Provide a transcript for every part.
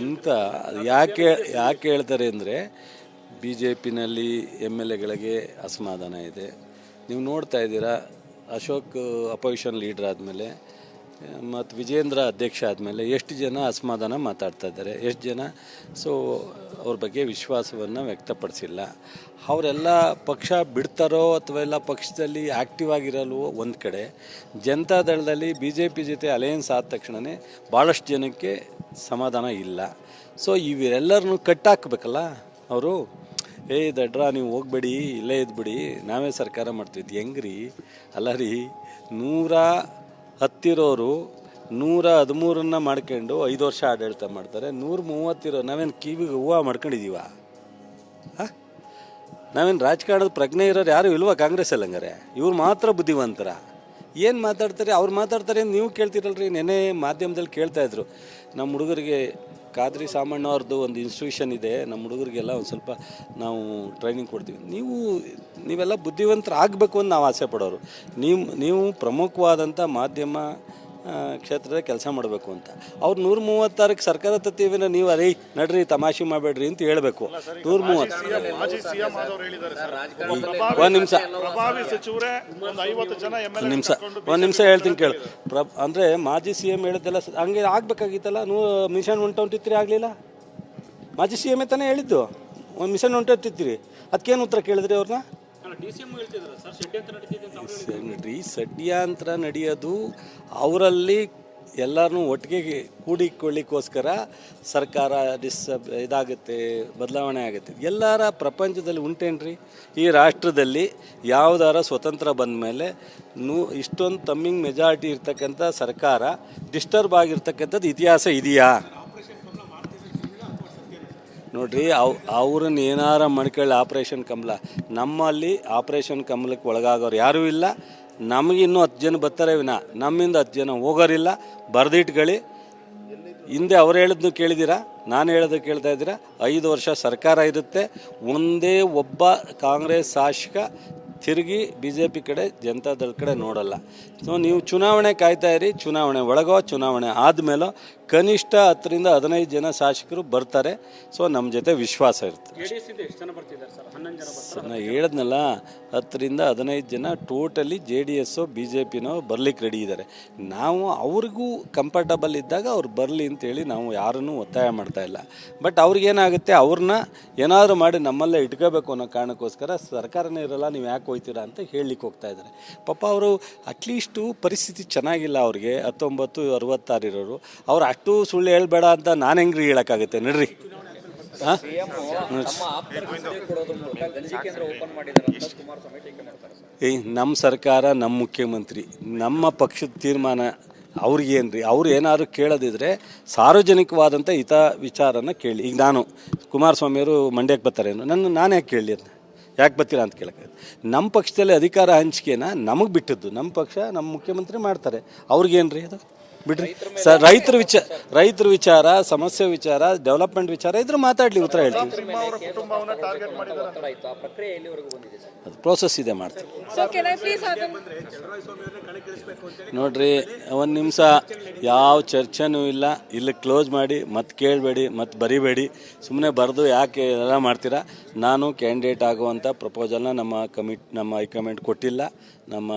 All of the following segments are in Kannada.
ಎಂತ ಯಾಕೆ ಯಾಕೆ ಹೇಳ್ತಾರೆ ಅಂದರೆ ಬಿ ಜೆ ಪಿನಲ್ಲಿ ಎಂ ಎಲ್ ಎಗಳಿಗೆ ಅಸಮಾಧಾನ ಇದೆ. ನೀವು ನೋಡ್ತಾ ಇದ್ದೀರಾ ಅಶೋಕ್ ಅಪೋಸಿಷನ್ ಲೀಡರ್ ಆದಮೇಲೆ ಮತ್ತು ವಿಜೇಂದ್ರ ಅಧ್ಯಕ್ಷ ಆದಮೇಲೆ ಎಷ್ಟು ಜನ ಅಸಮಾಧಾನ ಮಾತಾಡ್ತಾ ಇದ್ದಾರೆ, ಎಷ್ಟು ಜನ? ಸೊ ಅವ್ರ ಬಗ್ಗೆ ವಿಶ್ವಾಸವನ್ನು ವ್ಯಕ್ತಪಡಿಸಿಲ್ಲ. ಅವರೆಲ್ಲ ಪಕ್ಷ ಬಿಡ್ತಾರೋ ಅಥವಾ ಎಲ್ಲ ಪಕ್ಷದಲ್ಲಿ ಆ್ಯಕ್ಟಿವ್ ಆಗಿರಲ್ವೋ ಒಂದು ಕಡೆ ಜನತಾದಳದಲ್ಲಿ ಬಿ ಜೆ ಪಿ ಜೊತೆ ಅಲಯನ್ಸ್ ಆದ ತಕ್ಷಣವೇ ಭಾಳಷ್ಟು ಜನಕ್ಕೆ ಸಮಾಧಾನ ಇಲ್ಲ. ಸೊ ಇವೆಲ್ಲರನ್ನು ಕಟ್ಟಾಕಬೇಕಲ್ಲ ಅವರು? ಏ, ದಡ್ರ, ನೀವು ಹೋಗ್ಬೇಡಿ, ಇಲ್ಲೇ ಇದ್ಬಿಡಿ, ನಾವೇ ಸರ್ಕಾರ ಮಾಡ್ತಿದ್ವಿ. ಹೆಂಗ್ರಿ? ಅಲ್ಲ ರೀ, ನೂರ ಹತ್ತಿರೋರು ನೂರ ಹದಿಮೂರನ್ನ ಮಾಡ್ಕೊಂಡು ಐದು ವರ್ಷ ಆಡಳಿತ ಮಾಡ್ತಾರೆ. ನೂರ ಮೂವತ್ತಿರೋ ನಾವೇನು ಕಿವಿಗೆ ಹೂವು ಮಾಡ್ಕೊಂಡಿದ್ದೀವ ನಾವೇನು ರಾಜಕಾರಣದ ಪ್ರಜ್ಞೆ ಇರೋರು ಯಾರು ಇಲ್ವಾ ಕಾಂಗ್ರೆಸ್ ಅಲ್ಲಂಗಾರೆ? ಇವ್ರು ಮಾತ್ರ ಬುದ್ಧಿವಂತರ. ಏನು ಮಾತಾಡ್ತಾರೆ, ಅವ್ರು ಮಾತಾಡ್ತಾರೆ ನೀವು ಕೇಳ್ತಿರಲ್ರಿ ನೆನೆ ಮಾಧ್ಯಮದಲ್ಲಿ ಕೇಳ್ತಾ ಇದ್ರು. ನಮ್ಮ ಹುಡುಗರಿಗೆ ಖಾದ್ರಿ ಸಾಮಣ್ಣ ಅವ್ರದ್ದು ಒಂದು ಇನ್ಸ್ಟಿಟ್ಯೂಷನ್ ಇದೆ ನಮ್ಮ ಹುಡುಗರಿಗೆಲ್ಲ ಒಂದು ಸ್ವಲ್ಪ ನಾವು ಟ್ರೈನಿಂಗ್ ಕೊಡ್ತೀವಿ. ನೀವು, ನೀವೆಲ್ಲ ಬುದ್ಧಿವಂತರಾಗಬೇಕು ಅಂತ ನಾವು ಆಸೆ ಪಡೋರು. ನೀವು ನೀವು ಪ್ರಮುಖವಾದಂಥ ಮಾಧ್ಯಮ ಕ್ಷೇತ್ರದ ಕೆಲಸ ಮಾಡಬೇಕು ಅಂತ. ಅವ್ರು ನೂರ ಮೂವತ್ತಾರಕ್ಕೆ ಸರ್ಕಾರ ತತ್ತೀವಿನ ನೀವು ಅರೇ ನಡ್ರಿ ತಮಾಷೆ ಮಾಡಬೇಡ್ರಿ ಅಂತ ಹೇಳಬೇಕು. ನೂರ ಮೂವತ್ತು. ಒಂದು ನಿಮಿಷ. ಒಂದು ನಿಮಿಷ. ಒಂದು ನಿಮಿಷ ಹೇಳ್ತೀನಿ ಕೇಳು. ಪ್ರ ಅಂದರೆ ಮಾಜಿ ಸಿ ಎಂ ಹೇಳಿದ್ದೆಲ್ಲ ಹಂಗೆ ಆಗಬೇಕಾಗಿತ್ತಲ್ಲ? ನೂ ಮಿಷನ್ ಒನ್ ಟ್ವೆಂಟಿ ತ್ರೀ ಆಗಲಿಲ್ಲ? ಮಾಜಿ ಸಿ ಎಂ ತಾನೇ ಹೇಳಿದ್ದು. ಒಂದು ಮಿಷನ್ ಒನ್ ಟ್ವೆಂಟಿ ತ್ರೀ. ಅದಕ್ಕೇನು ಉತ್ತರ ಕೇಳಿದ್ರಿ ಅವ್ರನ್ನ? ನೋಡ್ರಿ ಷಡ್ಯಂತ್ರ ನಡೆಯೋದು ಅವರಲ್ಲಿ ಎಲ್ಲರನ್ನೂ ಒಟ್ಟಿಗೆ ಕೂಡಿಕೊಳ್ಳಿಕ್ಕೋಸ್ಕರ ಸರ್ಕಾರ ಡಿಸ್ ಇದಾಗುತ್ತೆ ಬದಲಾವಣೆ ಆಗುತ್ತೆ. ಎಲ್ಲರ ಪ್ರಪಂಚದಲ್ಲಿ ಉಂಟೇನ್ರಿ? ಈ ರಾಷ್ಟ್ರದಲ್ಲಿ ಯಾವುದಾರ ಸ್ವತಂತ್ರ ಬಂದ ಮೇಲೆ ನೂ ಇಷ್ಟೊಂದು ತಮ್ಮಿಂಗ್ ಮೆಜಾರಿಟಿ ಇರ್ತಕ್ಕಂಥ ಸರ್ಕಾರ ಡಿಸ್ಟರ್ಬ್ ಆಗಿರ್ತಕ್ಕಂಥದ್ದು ಇತಿಹಾಸ ಇದೆಯಾ? ನೋಡ್ರಿ, ಅವ್ ಅವ್ರನ್ನ ಏನಾರ ಮಾಡ್ಕೊಳ್ಳಿ ಆಪ್ರೇಷನ್ ಕಮಲ. ನಮ್ಮಲ್ಲಿ ಆಪ್ರೇಷನ್ ಕಮಲಕ್ಕೆ ಒಳಗಾಗೋರು ಯಾರೂ ಇಲ್ಲ. ನಮಗೆ ಇನ್ನೂ ಹತ್ತು ಜನ ಬರ್ತಾರೆ ವಿನ. ನಮ್ಮಿಂದ ಹತ್ತು ಜನ ಹೋಗೋರಿಲ್ಲ. ಬರೆದಿಟ್ಕೊಳ್ಳಿ. ಹಿಂದೆ ಅವ್ರು ಹೇಳಿದ್ನು ಕೇಳಿದ್ದೀರಾ ನಾನು ಹೇಳೋದು ಕೇಳ್ತಾ ಇದ್ದೀರಾ? ಐದು ವರ್ಷ ಸರ್ಕಾರ ಇರುತ್ತೆ. ಒಂದೇ ಒಬ್ಬ ಕಾಂಗ್ರೆಸ್ ಶಾಸಕ ತಿರುಗಿ ಬಿ ಜೆ ಪಿ ಕಡೆ ಜನತಾದಳ ಕಡೆ ನೋಡಲ್ಲ. ಸೊ, ನೀವು ಚುನಾವಣೆ ಕಾಯ್ತಾ ಇರಿ. ಚುನಾವಣೆ ಒಳಗೋ, ಚುನಾವಣೆ ಆದಮೇಲೋ ಕನಿಷ್ಠ ಹತ್ತರಿಂದ ಹದಿನೈದು ಜನ ಶಾಸಕರು ಬರ್ತಾರೆ. ಸೊ ನಮ್ಮ ಜೊತೆ ವಿಶ್ವಾಸ ಇರ್ತದೆ ನಾನು ಹೇಳಿದ್ನಲ್ಲ ಹತ್ತರಿಂದ ಹದಿನೈದು ಜನ totally J D S B J ಪಿನೋ ಬರ್ಲಿಕ್ಕೆ ರೆಡಿ ಇದ್ದಾರೆ. ನಾವು ಅವ್ರಿಗೂ ಕಂಫರ್ಟಬಲ್ ಇದ್ದಾಗ ಅವ್ರು ಬರಲಿ ಅಂತೇಳಿ ನಾವು ಯಾರನ್ನೂ ಒತ್ತಾಯ ಮಾಡ್ತಾ ಇಲ್ಲ. ಬಟ್ ಅವ್ರಿಗೇನಾಗುತ್ತೆ ಅವ್ರನ್ನ ಏನಾದರೂ ಮಾಡಿ ನಮ್ಮಲ್ಲೇ ಇಟ್ಕೋಬೇಕು ಅನ್ನೋ ಕಾರಣಕ್ಕೋಸ್ಕರ ಸರ್ಕಾರನೇ ಇರಲ್ಲ ನೀವು ಯಾಕೆ ಹೋಯ್ತೀರಾ ಅಂತ ಹೇಳಲಿಕ್ಕೆ ಹೋಗ್ತಾ ಇದ್ದಾರೆ. ಪಾಪ ಅವರು ಅಟ್ಲೀಸ್ಟು ಪರಿಸ್ಥಿತಿ ಚೆನ್ನಾಗಿಲ್ಲ ಅವ್ರಿಗೆ ಹತ್ತೊಂಬತ್ತು ಅರವತ್ತಾರು ಇರೋರು. ಅವ್ರು ಅಷ್ಟು ಸುಳ್ಳು ಹೇಳ್ಬೇಡ ಅಂತ ನಾನು ಹೆಂಗ್ರಿ ಹೇಳೋಕ್ಕಾಗುತ್ತೆ? ನಡ್ರಿ. ಹಾಂ? ಏಯ್ ನಮ್ಮ ಸರ್ಕಾರ ನಮ್ಮ ಮುಖ್ಯಮಂತ್ರಿ, ನಮ್ಮ ಪಕ್ಷದ ತೀರ್ಮಾನ ಅವ್ರಿಗೇನ್ರಿ ಅವ್ರು ಏನಾದ್ರು ಕೇಳೋದಿದ್ರೆ ಸಾರ್ವಜನಿಕವಾದಂಥ ಹಿತ ವಿಚಾರನ ಕೇಳಿ. ಈಗ ನಾನು ಕುಮಾರಸ್ವಾಮಿಯವರು ಮಂಡ್ಯಕ್ಕೆ ಬರ್ತಾರೇನು ನನ್ನ, ನಾನು ಯಾಕೆ ಕೇಳಲಿ ಅಂತ ಯಾಕೆ ಬರ್ತೀರಾ ಅಂತ ಕೇಳಕ್ಕೆ ನಮ್ಮ ಪಕ್ಷದಲ್ಲಿ ಅಧಿಕಾರ ಹಂಚಿಕೆನ ನಮಗೆ ಬಿಟ್ಟಿದ್ದು. ನಮ್ಮ ಪಕ್ಷ ನಮ್ಮ ಮುಖ್ಯಮಂತ್ರಿ ಮಾಡ್ತಾರೆ. ಅವ್ರಿಗೇನ್ರಿ ಅದು? ಬಿಡ್ರಿ. ಸರ್ ರೈತರ ವಿಚಾರ ರೈತರ ವಿಚಾರ ಸಮಸ್ಯೆ ವಿಚಾರ ಡೆವಲಪ್ಮೆಂಟ್ ವಿಚಾರ ಇದ್ರೆ ಮಾತಾಡಲಿ ಉತ್ತರ ಹೇಳ್ತೀವಿ ಅವರ ಕುಟುಂಬವನ್ನ ಟಾರ್ಗೆಟ್ ಮಾಡಿದ್ದಾರೆ. ಆ ಪ್ರಕ್ರಿಯೆ ಎಲ್ಲಿವರೆಗೂ ಬಂದಿದೆ ಸರ್? ಅದು ಪ್ರೋಸೆಸ್ ಇದೆ ಮಾಡ್ತೀವಿ? ನೋಡ್ರಿ ಒಂದು ನಿಮಿಷ. ಯಾವ ಚರ್ಚೆನೂ ಇಲ್ಲ. ಇಲ್ಲಿ ಕ್ಲೋಸ್ ಮಾಡಿ ಮತ್ತೆ ಕೇಳಬೇಡಿ ಮತ್ತೆ ಬರಿಬೇಡಿ. ಸುಮ್ಮನೆ ಬರೆದು ಯಾಕೆ ಎಲ್ಲ ಮಾಡ್ತೀರಾ? ನಾನು ಕ್ಯಾಂಡಿಡೇಟ್ ಆಗುವಂಥ ಪ್ರಪೋಸಲ್ನ ನಮ್ಮ ಕಮಿಟ್ ನಮ್ಮ ಹೈಕಮಾಂಡ್ ಕೊಟ್ಟಿಲ್ಲ. ನಮ್ಮ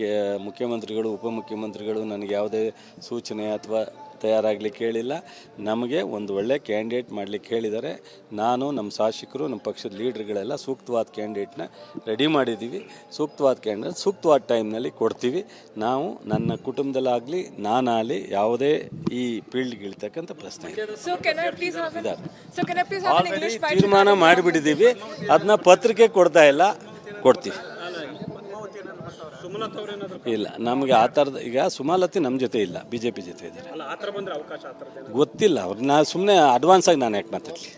ಕೆ ಮುಖ್ಯಮಂತ್ರಿಗಳು ಉಪಮುಖ್ಯಮಂತ್ರಿಗಳು ನನಗೆ ಯಾವುದೇ ಸೂಚನೆ ಅಥವಾ ತಯಾರಾಗಲಿ ಕೇಳಿಲ್ಲ. ನಮಗೆ ಒಂದು ಒಳ್ಳೆ ಕ್ಯಾಂಡಿಡೇಟ್ ಮಾಡಲಿಕ್ಕೆ ಹೇಳಿದ್ದಾರೆ. ನಾನು ನಮ್ಮ ಶಾಸಕರು ನಮ್ಮ ಪಕ್ಷದ ಲೀಡ್ರ್ಗಳೆಲ್ಲ ಸೂಕ್ತವಾದ ಕ್ಯಾಂಡಿಡೇಟ್ನ ರೆಡಿ ಮಾಡಿದ್ದೀವಿ. ಸೂಕ್ತವಾದ ಕ್ಯಾಂಡಿಡೇಟ್ ಸೂಕ್ತವಾದ ಟೈಮ್ನಲ್ಲಿ ಕೊಡ್ತೀವಿ. ನಾವು ನನ್ನ ಕುಟುಂಬದಲ್ಲಾಗಲಿ ನಾನಾಗಲಿ ಯಾವುದೇ ಈ ಫೀಲ್ಡ್ಗೆ ಇಳ್ತಕ್ಕಂಥ ಪ್ರಶ್ನೆ ಆಲ್ರೆಡಿ ತೀರ್ಮಾನ ಮಾಡಿಬಿಟ್ಟಿದ್ದೀವಿ. ಅದನ್ನ ಪತ್ರಿಕೆ ಕೊಡ್ತಾ ಇಲ್ಲ. ಕೊಡ್ತೀವಿ. ಇಲ್ಲ ನಮಗೆ ಆ ಥರದ ಈಗ ಸುಮಾಲತಿ ನಮ್ಮ ಜೊತೆ ಇಲ್ಲ ಬಿ ಜೆ ಪಿ ಜೊತೆ ಇದ್ದಾರೆ ಗೊತ್ತಿಲ್ಲ ಅವ್ರು ನಾ ಸುಮ್ಮನೆ ಅಡ್ವಾನ್ಸ್ ಆಗಿ ನಾನು ಯಾಕೆ ಮಾತಾಡಲಿ?